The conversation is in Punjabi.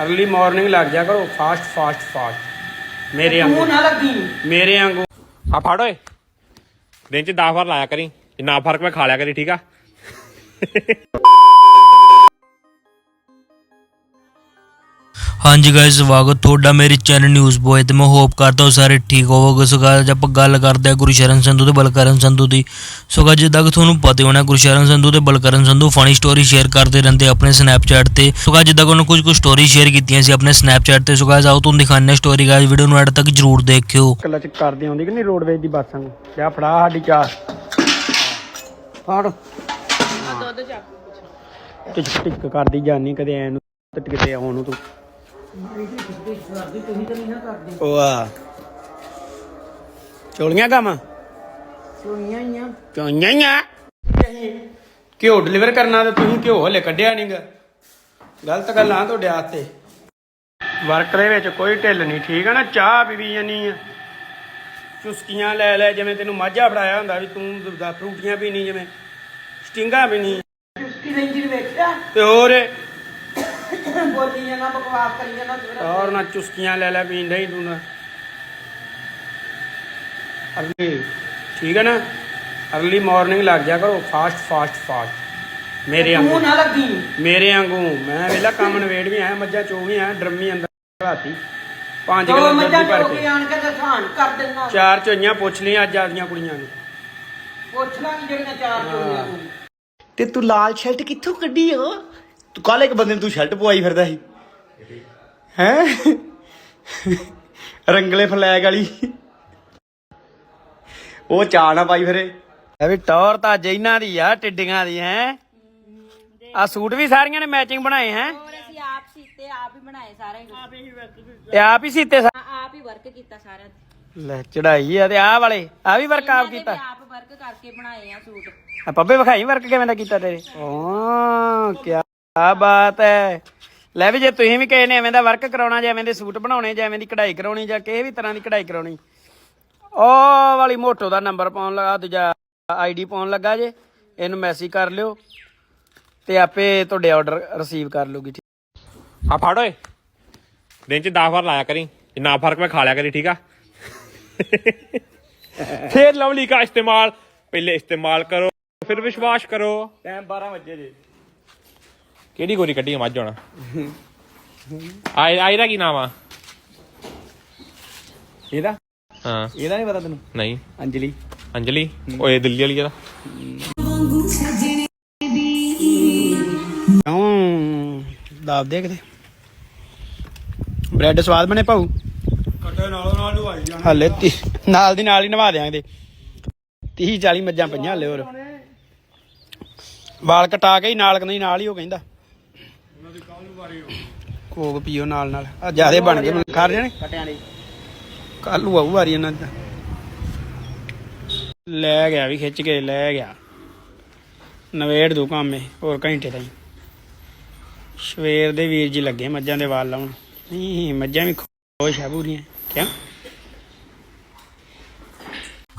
अर्ਲੀ ਮਾਰਨਿੰਗ ਲੱਗ ਜਾ ਕਰੋ ਫਾਸਟ ਫਾਸਟ ਫਾਸਟ ਮੇਰੇ ਵਾਂਗੂ। ਨਾ ਲੱਗੀ। ਮੇਰੇ ਵਾਂਗੂ। ਆ ਫੜ ਓਏ। ਦਿਨ ਚ 10 ਵਾਰ ਲਾਇਆ ਕਰੀ। ਜੇ ਨਾ ਫ਼ਰਕ ਮੈਂ ਖਾ ਲਿਆ ਕਰੀ ਠੀਕ ਆ? ਹਾਂਜੀ ਗਾਇਸ ਸਵਾਗਤ ਤੁਹਾਡਾ ਮੇਰੇ ਚੈਨਲ ਨਿਊਜ਼ ਬੋਏ ਤੇ। ਮੈਂ ਹੋਪ ਕਰਦਾ ਹਾਂ ਸਾਰੇ ਠੀਕ ਹੋਵੋਗੇ। ਸੋ ਅੱਜ ਆਪਾਂ ਗੱਲ ਕਰਦੇ ਹਾਂ ਗੁਰਸ਼ਰਨ ਸੰਧੂ ਤੇ ਬਲਕਰਨ ਸੰਧੂ ਦੀ। ਸੋ guys, ਜਿੱਦਾਂ ਕਿ ਤੁਹਾਨੂੰ ਪਤਾ ਹੀ ਹੋਣਾ ਗੁਰਸ਼ਰਨ ਸੰਧੂ ਤੇ Balkaran Sandhu funny story share ਕਰਦੇ ਰਹਿੰਦੇ ਆਪਣੇ ਸਨੈਪਚੈਟ ਤੇ। ਸੋ guys, ਜਿੱਦਾਂ ਕਿ ਉਹਨਾਂ ਕੁਝ ਕੁ ਸਟੋਰੀ ਸ਼ੇਅਰ ਕੀਤੀਆਂ ਸੀ ਆਪਣੇ ਸਨੈਪਚੈਟ ਤੇ। ਸੋ guys, ਆਓ ਤੁਹਾਨੂੰ ਦਿਖਾਉਂਦੇ ਸਟੋਰੀ ਗਾਇਸ ਵੀਡੀਓ ਨੂੰ ਐਡ ਤੱਕ ਜਰੂਰ ਦੇਖਿਓ। ਕੱਲਾ ਚ ਕਰਦੇ ਆਉਂਦੀ ਕਿ ਨਹੀਂ ਰੋਡਵੇਜ ਦੀ ਬੱਸਾਂ ਨੂੰ? ਜਾ ਫੜਾ ਸਾਡੀ ਚਾਹ। ਫੜ। ਦੁੱਧ ਚੱਕ ਟਿਕ ਟਿਕ ਕਰਦੀ ਜਾਨੀ ਕਦੇ ਐ ਨੂੰ ਤੇ ਕਿਤੇ ਆਉਣ ਨੂੰ ਤੂੰ। ਵਾਹ ਚੋਲੀਆਂ ਕੰਮ? ਸੁਣੀਆਂ ਹੀ ਆ। ਚੋਈਆਂ ਘਿਓ ਡਿਲੀਵਰ ਕਰਨਾ ਤੇ ਤੁਸੀਂ ਘਿਓ ਹਲੇ ਕੱਢਿਆ ਨਹੀਂਗਾ ਗਲਤ ਗੱਲਾਂ ਤੁਹਾਡੇ ਹੱਥ ਤੇ ਵਰਕ ਦੇ ਵਿੱਚ ਕੋਈ ਢਿੱਲ ਨਹੀਂ ਠੀਕ ਹੈ ਨਾ? ਚਾਹ ਪੀਵੀ ਜਾਨੀ ਆ। ਚੁਸਕੀਆਂ ਲੈ ਲੈ ਜਿਵੇਂ ਤੈਨੂੰ ਮਾਝਾ ਫੜਾਇਆ ਹੁੰਦਾ ਵੀ ਤੂੰ ਦਾ ਫਰੂਟੀਆਂ ਪੀਣੀ ਜਿਵੇਂ ਸਟਿੰਗਾਂ ਪੀਣੀ ਚੁਸਕੀ ਨੂੰ ਵੇਖਿਆ? ਤੇ ਹੋਰ ਬੋਲੀ ਜਾਣਾ ਬਕਵਾਸ ਕਰੀ ਜਾਣਾ ਤੇਰਾ ਔਰ ਨਾ ਚੁਸਕੀਆਂ ਲੈ ਲੈ ਪੀਂਦਾ ਹੀ ਤੂੰ ਨਾ। ਅਰਲੀ ਠੀਕ ਹੈ ਨਾ? ਅਰਲੀ ਮਾਰਨਿੰਗ ਲੱਗ ਜਾ ਕਰੋ ਫਾਸਟ ਫਾਸਟ ਫਾਸਟ ਮੇਰੇ ਵਾਂਗੂ। ਨਾ ਲੱਗੀ। ਮੇਰੇ ਵਾਂਗੂ। ਮੈਂ ਵੇਲਾ ਕੰਮ ਨਵੇੜ ਵੀ ਆਇਆ ਮੱਝਾਂ ਚੋ ਵੀ ਆਇਆ ਡਰਮੀ ਅੰਦਰ ਰਾਤੀ ਪੰਜ ਦੋ ਕਿਲੋ ਮੱਝਾਂ ਭਰ ਚੋ ਕੇ। ਕੇ ਆਣ ਕੇ ਤੇ ਥਾਨ ਕਰ ਦੇਣਾ। ਚਾਰ ਚੋਈਆਂ ਪੁੱਛ ਲਈਆਂ ਅੱਜ ਆਦੀਆਂ ਕੁੜੀਆਂ ਨੂੰ। ਪੁੱਛ ਲਾਂਗੀ ਜਿਹੜੀਆਂ ਚਾਰ ਚੋਈਆਂ ਨੂੰ ਤੇ ਤੂੰ ਲਾਲ ਸ਼ਰਟ ਕਿੱਥੋਂ ਕੱਢੀ ਓ? ਤੂੰ ਕੱਲ ਇੱਕ ਬੰਦੇ ਨੂੰ ਤੂੰ ਸ਼ਰਟ ਪਵਾਈ ਫਿਰਦਾ ਸੀ। ਹੈ? ਰੰਗਲੇ ਫਲੈਗ ਵਾਲੀ। ਉਹ ਚਾਹ ਨਾ ਪਾਈ ਫਿਰੇ। ਇਹ ਵੀ ਟੌਰ ਤਾਂ ਅੱਜ ਇਹਨਾਂ ਦੀ ਆ ਟਿੱਡੀਆਂ ਦੀ ਹੈ? ਆ ਸੂਟ ਵੀ ਸਾਰੀਆਂ ਨੇ ਮੈਚਿੰਗ ਬਣਾਏ ਹੈ? ਹੋਰ ਅਸੀਂ ਆਪ ਸੀਤੇ ਆਪ ਹੀ ਬਣਾਏ ਸਾਰੇ ਆਪ ਹੀ ਇਹ ਆਪ ਹੀ ਸੀਤੇ ਸਾ- ਆਪ ਹੀ ਵਰਕ ਕੀਤਾ ਸਾਰਿਆਂ ਤੇ ਲੈ ਚੜਾਈ ਆ ਤੇ ਆਹ ਵਾਲੇ ਆ ਵੀ ਵਰਕ ਆਪ ਕੀਤਾ। ਆਪ ਵਰਕ ਕਰਕੇ ਬਣਾਏ ਆ ਸੂਟ। ਆ ਪੱਪੇ ਵਿਖਾਈ ਵਰਕ ਕਿਵੇਂ ਦਾ ਕੀਤਾ ਤੇਰੇ? ਓ ਕੀ ਬਾਤ ਹੈ ਲੈ ਵੀ ਜੇ ਤੁਸੀਂ ਵੀ ਕਿਸੇ ਨੇ ਐਵੇਂ ਦਾ ਵਰਕ ਕਰਾਉਣਾ ਜਾਂ ਐਵੇਂ ਦੇ ਸੂਟ ਬਣਾਉਣੇ ਜਾਂ ਐਵੇਂ ਦੀ ਕਢਾਈ ਕਰਾਉਣੀ ਜਾਂ ਕਿਸੇ ਵੀ ਤਰ੍ਹਾਂ ਦੀ ਕਢਾਈ ਕਰਾਉਣੀ ਉਹ ਵਾਲੀ ਮੋਟੋ ਦਾ ਨੰਬਰ ਪਾਉਣ ਲੱਗਾ ਦੂਜਾ ਆਈਡੀ ਪਾਉਣ ਲੱਗਾ ਜੇ ਇਹਨੂੰ ਮੈਸੇਜ ਕਰ ਲਿਓ ਤੇ ਆਪੇ ਤੁਹਾਡੇ ਆਰਡਰ ਰਿਸੀਵ ਕਰ ਲੂਗੀ ਠੀਕ। ਆ ਫੜ ਓਏ। ਦਿਨ ਚ 10 ਵਾਰ ਲਾਇਆ ਕਰੀ ਜੇ ਨਾ ਫ਼ਰਕ ਮੈਂ ਖਾ ਲਿਆ ਕਰੀ ਠੀਕ ਆ? ਫੇਰ ਲਵਲੀ ਦਾ ਇਸਤੇਮਾਲ ਪਹਿਲੇ ਇਸਤੇਮਾਲ ਕਰੋ ਫਿਰ ਵਿਸ਼ਵਾਸ ਕਰੋ। ਟਾਈਮ 12 ਵਜੇ ਜੇ। ਕਿਹੜੀ ਗੋਰੀ ਕੱਢੀ ਆ? ਮੱਝ ਹੁਣ। ਆਈ ਆਈ ਦਾ ਕੀ ਨਾਮ ਆ? ਇਹਦਾ? ਹਾਂ। ਇਹਦਾ ਨਹੀਂ ਪਤਾ ਤੈਨੂੰ? ਨਹੀਂ। ਅੰਜਲੀ। ਅੰਜਲੀ? ਓਏ ਦਿੱਲੀ ਵਾਲੀ ਦਾ ਕਿਉਂ? ਦਾਬ ਦੇ ਕਿਤੇ? ਬ੍ਰੈਡ ਸਵਾਦ ਬਣੇ ਪਾਉ ਕੱਟੇ ਨਾਲੋਂ ਨਾਲ ਨਵਾਈ ਜਾਣਾ। ਹਲੇ ਤੀ- ਨਾਲ ਦੀ ਨਾਲ ਹੀ ਨਵਾ ਦਿਆਂਗੇ 30 40 ਮੱਝਾਂ ਪਈਆਂ ਹਲੇ ਹੋਰ। ਵਾਲ ਕਟਾ ਕੇ ਹੀ ਨਾਲ ਨਹੀਂ ਨਾਲ ਹੀ ਉਹ ਕਹਿੰਦਾ। ਕੋਕ ਪੀਓ ਨਾਲ ਨਾਲ। ਆ ਜਿਆਦੇ ਬਣ ਗਏ ਮੈਨੂੰ ਖਾ ਜਾਣੇ ਕਟਿਆਂ ਦੀ। ਕੱਲ ਨੂੰ ਆਊ ਵਾਰੀ ਇਹਨਾਂ ਦਾ ਲੈ ਗਿਆ ਵੀ ਖਿੱਚ ਕੇ ਲੈ ਗਿਆ। ਨਵੇੜ ਦੂ ਕੰਮ ਇਹ ਹੋਰ ਘੰਟੇ ਤਾਈਂ। ਸਵੇਰ ਦੇ ਵੀਰ ਜੀ ਲੱਗੇ ਮੱਝਾਂ ਦੇ ਵਾਲ ਲਾਉਣ। ਨਹੀਂ ਮੱਝਾਂ ਵੀ ਖੁਸ਼ ਆ ਪੂਰੀਆਂ। ਕਿਉਂ?